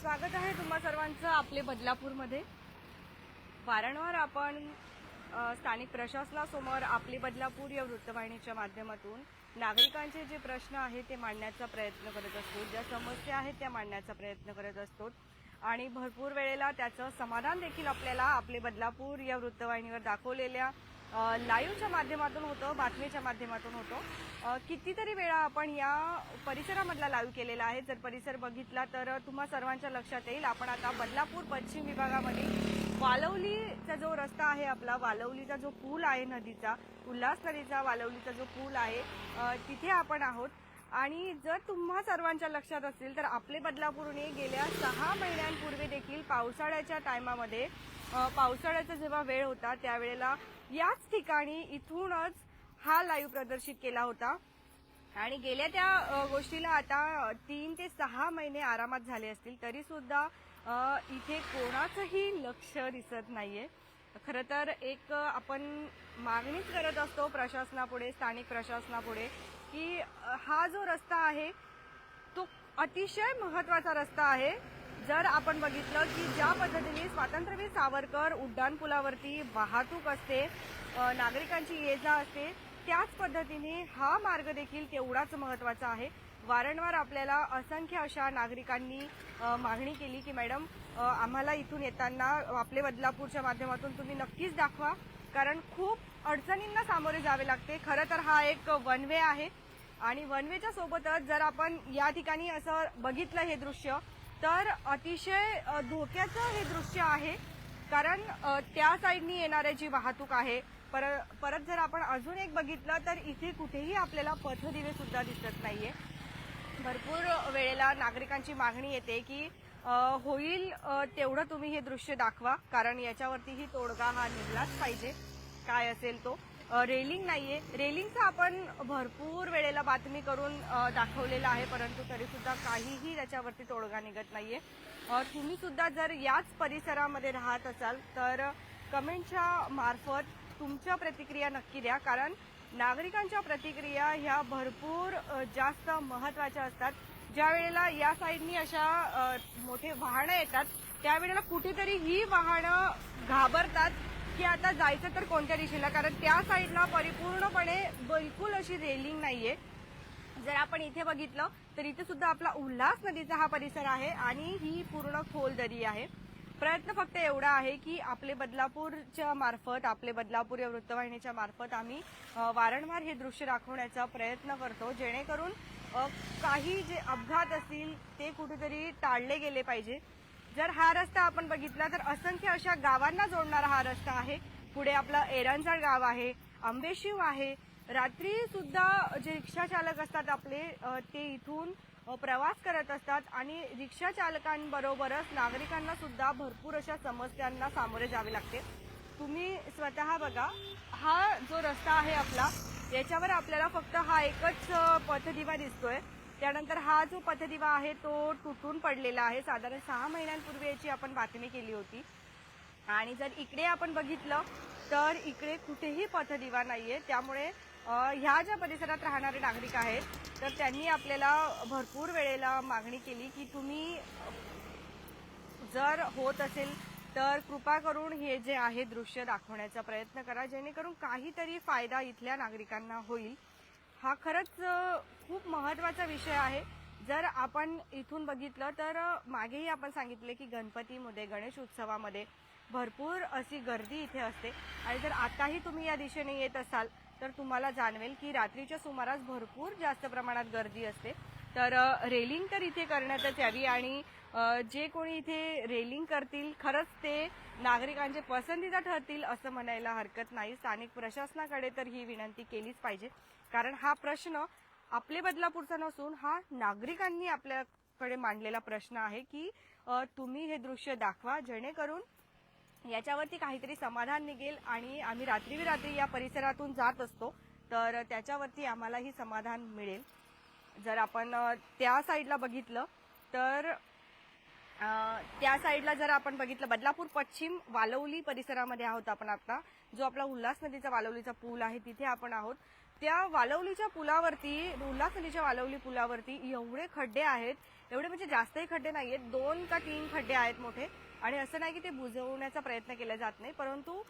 स्वागत आहे तुम्हा सर्वांचं आपले बदलापूरमध्ये. वारंवार आपण स्थानिक प्रशासनासमोर आपली बदलापूर या वृत्तवाहिनीच्या माध्यमातून नागरिकांचे जे प्रश्न आहेत ते मांडण्याचा प्रयत्न करत असतो. ज्या समस्या आहेत त्या मांडण्याचा प्रयत्न करत असतो. आणि भरपूर वेळेला त्याचं समाधान देखील आपल्याला आपले बदलापूर या वृत्तवाहिनीवर दाखवलेल्या लाईव्हच्या माध्यमातून होतं बातमीच्या माध्यमातून होतं. कितीतरी वेळा आपण या परिसरामधला लाईव्ह केलेला आहे. जर परिसर बघितला तर तुम्हा सर्वांच्या लक्षात येईल. आपण आता बदलापूर पश्चिम विभागामध्ये वालवलीचा जो रस्ता आहे आपला वालवलीचा जो पूल आहे नदीचा उल्हास नदीचा वालवलीचा जो पूल आहे तिथे आपण आहोत. आणि जर तुम्हा सर्वांच्या लक्षात असेल तर आपले बदलापूरने गेल्या सहा महिन्यांपूर्वी देखील पावसाळ्याच्या टायमामध्ये पावसाळ्याचा जेव्हा वेळ होता त्यावेळेला याच ठिकाणी इथूनच हा लाईव्ह प्रदर्शित केला होता. आणि गेल्या त्या गोष्टीला आता तीन ते सहा महिने आरामात झाले असतील तरी सुद्धा इथे कोणाचंही लक्ष दिसत नाहीये. खरं तर एक आपण मागणीच करत असतो प्रशासनापुढे स्थानिक प्रशासनापुढे की हा जो रस्ता आहे तो अतिशय महत्त्वाचा रस्ता आहे. जर आपण बघितलं की ज्या पद्धतीने स्वातंत्र्यवीर सावरकर उड्डाणपुलावरती वाहतूक असते नागरिकांची ये जा असते त्याच पद्धतीने हा मार्ग देखील तेवढाच महत्त्वाचा आहे. वारंवार आपल्याला असंख्य अशा नागरिकांनी मागणी केली की मॅडम आम्हाला इथून येताना आपले बदलापूरच्या माध्यमातून तुम्ही नक्कीच दाखवा. कारण खूप अडचणींना सामोरे जावे लागते. खरं तर हा एक वन वे आहे. आणि वन वेच्या सोबतच जर आपण या ठिकाणी असं बघितलं हे दृश्य तर अतिशय धोक्याचं हे दृश्य आहे. कारण त्या साईडनी येणारी जी वाहतूक आहे पर- परत जर आपण अजून एक बघितलं तर इथे कुठेही आपल्याला पथदिवे सुद्धा दिसत नाहीये. भरपूर वेळेला नागरिकांची मागणी येते की होईल तेवढं तुम्ही हे दृश्य दाखवा कारण याच्यावरतीही तोडगा हा निघलाच पाहिजे. काय असेल तो. रेलिंग नाहीये. रेलिंगचा आपण भरपूर वेळेला बातमी करून दाखवलेला आहे परंतु तरी सुद्धा काहीही त्याच्यावरती तोडगा निघत नाहीये. तुम्ही सुद्धा जर याच परिसरामध्ये राहत असाल तर कमेंटच्या मार्फत तुमच्या प्रतिक्रिया नक्की द्या कारण नागरिकांच्या प्रतिक्रिया ह्या भरपूर जास्त महत्त्वाच्या असतात. ज्या वेळेला या साईडनी अशा मोठे वाहनं येतात त्यावेळेला कुठेतरी ही वाहनं घाबरतात की आता जायचं तर कोणत्या दिशेला? कारण त्या साईडला परिपूर्णपणे बिलकुल अशी रेलिंग नाहीये. जर आपण इथे बघितलं तर इथे सुद्धा आपला उल्हास नदीचा हा परिसर आहे आणि ही पूर्ण खोल दरी आहे. प्रयत्न फक्त एवढा आहे की आपले बदलापूरच्या मार्फत आपले बदलापूर या वृत्तवाहिनीच्या मार्फत आम्ही वारंवार हे दृश्य दाखवण्याचा प्रयत्न करतो जेणेकरून काही जे अपघात असतील ते कुठेतरी टाळले गेले पाहिजे. जर हा रस्ता आपण बघितला तर असंख्य अशा गावांना जोडणारा हा रस्ता आहे. पुढे आपलं एरांचाळ गाव आहे आंबेशिव आहे. रात्री सुद्धा जे रिक्षा चालक असतात आपले ते इथून प्रवास करत असतात आणि रिक्षा चालकांबरोबरच नागरिकांना सुद्धा भरपूर अशा समस्यांना सामोरे जावे लागते. तुम्ही स्वतः बघा हा जो रस्ता आहे आपला याच्यावर आपल्याला फक्त हा एकच पथदिवा दिसतोय. त्यानंतर हा जो पथदिवा आहे तो तुटून पडलेला आहे. साधारण सहा महिन्यांपूर्वी याची आपण बातमी केली होती. आणि जर इकडे आपण बघितलं तर इकडे कुठेही पथदिवा नाहीये. त्यामुळे ह्या ज्या परिसरात राहणारे नागरिक आहेत तर त्यांनी आपल्याला भरपूर वेळेला मागणी केली की तुम्ही जर होत असेल तर कृपा करून हे जे आहे दृश्य दाखवण्याचा प्रयत्न करा जेणेकरून काहीतरी फायदा इथल्या नागरिकांना होईल. हा खरंच खूप महत्त्वाचा विषय आहे. जर आपण इथून बघितलं तर मागेही आपण सांगितले की गणपतीमध्ये गणेश उत्सवामध्ये भरपूर अशी गर्दी इथे असते. आणि जर आताही तुम्ही या दिशेने येत असाल तर तुम्हाला जाणवेल की रात्रीच्या सुमारास भरपूर जास्त प्रमाणात गर्दी असते. तर रेलिंग तर इथे करण्यातच यावी आणि जे कोणी इथे रेलिंग करतील खरंच ते नागरिकांचे पसंतीदा ठरतील असं म्हणायला हरकत नाही. स्थानिक प्रशासनाकडे तर ही विनंती केलीच पाहिजे. कारण हा प्रश्न आपले बदलापूरचा नसून हा नागरिकांनी आपल्याकडे मांडलेला प्रश्न आहे की तुम्ही हे दृश्य दाखवा जेणेकरून याच्यावरती काहीतरी समाधान निघेल आणि आम्ही रात्री रात्री या परिसरातून जात असतो तर त्याच्यावरती आम्हालाही समाधान मिळेल. जर आपण त्या साईडला बघितलं तर त्या साईडला जर आपण बघितलं बदलापूर पश्चिम वालवली परिसरामध्ये आहोत आपण आता जो आपला उल्हास नदीचा वालवलीचा पूल आहे तिथे आपण आहोत. त्या वालवलीच्या पुलावरती उल्हासनदीच्या वालवली पुलावरती एवढे खड्डे आहेत. एवढे म्हणजे जास्तही खड्डे नाहीयेत. दोन का तीन खड्डे आहेत मोठे. आणि असं नाही की ते बुजवण्याचा प्रयत्न केला जात नाही. परंतु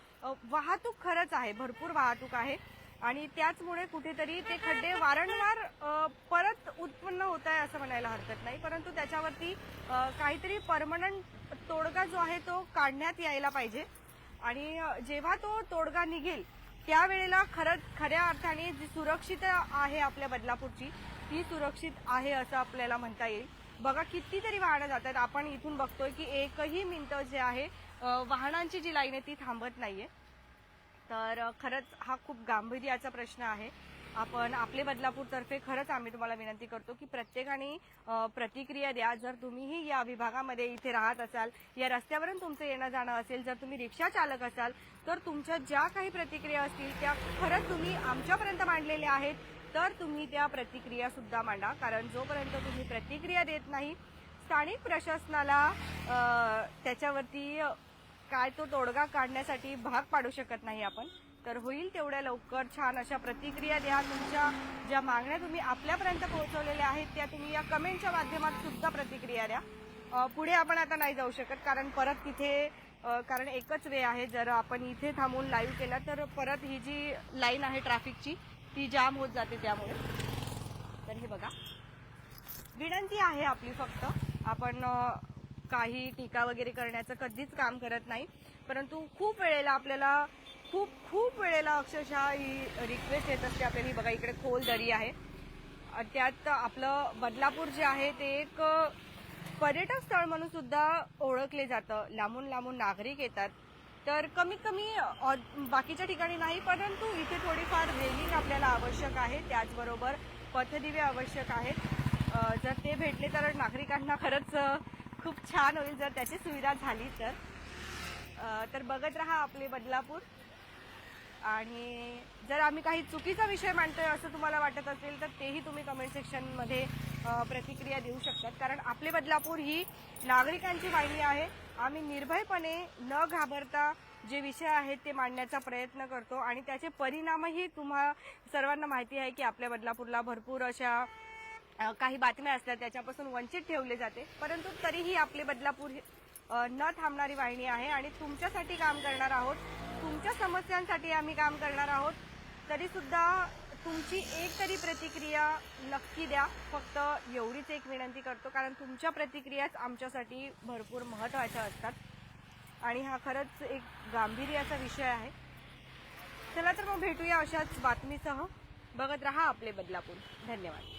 वाहतूक खरंच आहे. भरपूर वाहतूक आहे. आणि त्याचमुळे कुठेतरी ते खड्डे वारंवार परत उत्पन्न होत आहे असं म्हणायला हरकत नाही. परंतु त्याच्यावरती काहीतरी परमनंट तोडगा जो आहे तो काढण्यात यायला पाहिजे. आणि जेव्हा तो तोडगा निघेल त्यावेळेला खरंच खऱ्या अर्थाने जी सुरक्षित आहे आपल्या बदलापूरची ती सुरक्षित आहे असं आपल्याला म्हणता येईल. बघा कितीतरी वाहनं जातात. आपण इथून बघतोय की एकही मिनटं जे आहे वाहनांची जी लाईन आहे ती थांबत नाहीये. तर खरंच हा खूप गांभीर्याचा प्रश्न आहे. आपण आपले बदलापूरतर्फे खरंच आम्ही तुम्हाला विनंती करतो की प्रत्येकाने प्रतिक्रिया द्या. जर तुम्हीही या विभागामध्ये इथे राहत असाल या रस्त्यावरून तुमचं येणं जाणं असेल जर तुम्ही रिक्षा चालक असाल तर तुमच्या ज्या काही प्रतिक्रिया असतील त्या खरंच तुम्ही आमच्यापर्यंत मांडलेल्या आहेत तर तुम्ही त्या प्रतिक्रिया सुद्धा मांडा. कारण जोपर्यंत तुम्ही प्रतिक्रिया देत नाही स्थानिक प्रशासनाला त्याच्यावरती काय तो तोडगा काढण्यासाठी भाग पाडू शकत नाही आपण. तर होईल तेवढ्या लवकर. छान अशा प्रतिक्रिया द्या. तुमच्या ज्या मागण्या तुम्ही आपल्यापर्यंत पोहोचवलेल्या आहेत त्या तुम्ही या कमेंटच्या माध्यमात सुद्धा प्रतिक्रिया द्या. पुढे आपण आता नाही जाऊ शकत कारण परत तिथे कारण एकच वे आहे. जर आपण इथे थांबून लाईव्ह केला तर परत ही जी लाईन आहे ट्रॅफिकची ती जाम होत जाते त्यामुळे. तर हे बघा. विनंती आहे आपली फक्त आपण काही टीका वगैरे करण्याचं कधीच काम करत नाही. परंतु खूप वेळेला आपल्याला खूप खूप वेळेला अक्षरशः ही रिक्वेस्ट येत असते. आपल्याला ही बघा इकडे खोल दरी आहे. त्यात आपलं बदलापूर जे आहे ते एक पर्यटन स्थळ म्हणून सुद्धा ओळखले जातं. लांबून लांबून नागरिक येतात. तर कमीत कमी बाकीच्या ठिकाणी नाही परंतु इथे थोडीफार रेलिंग आपल्याला आवश्यक आहे. त्याचबरोबर पथदिवे आवश्यक आहेत. जर ते भेटले तर नागरिकांना खरंच खूप छान होईल. जर त्याची सुविधा झाली तर. तर बघत राहा आपले बदलापूर. आणि जर आम्ही काही चुकीचा विषय मांडतोय असं तुम्हाला वाटत असेल तर तेही तुम्ही कमेंट सेक्शनमध्ये प्रतिक्रिया देऊ शकतात. कारण आपले बदलापूर ही नागरिकांची वाहिनी आहे. आम्ही निर्भयपणे न घाबरता जे विषय आहेत ते मांडण्याचा प्रयत्न करतो आणि त्याचे परिणामही तुम्हा सर्वांना माहिती आहे की आपल्या बदलापूरला भरपूर अशा काही बातम्या असतात त्याच्यापासून वंचित ठेवले जाते. परंतु तरीही आपले बदलापूर न थांबणारी वाहिनी आहे आणि तुमच्यासाठी काम करणार आहोत तुमच्या समस्यांसाठी आम्ही काम करणार आहोत. तरीसुद्धा तुमची एक तरी प्रतिक्रिया नक्की द्या. फक्त एवढीच एक विनंती करतो कारण तुमच्या प्रतिक्रियाच आमच्यासाठी भरपूर महत्त्वाच्या असतात. आणि हा खरंच एक गांभीर्याचा विषय आहे. चला तर मग भेटूया अशाच बातमीसह. बघत राहा आपले बदलापूर. धन्यवाद.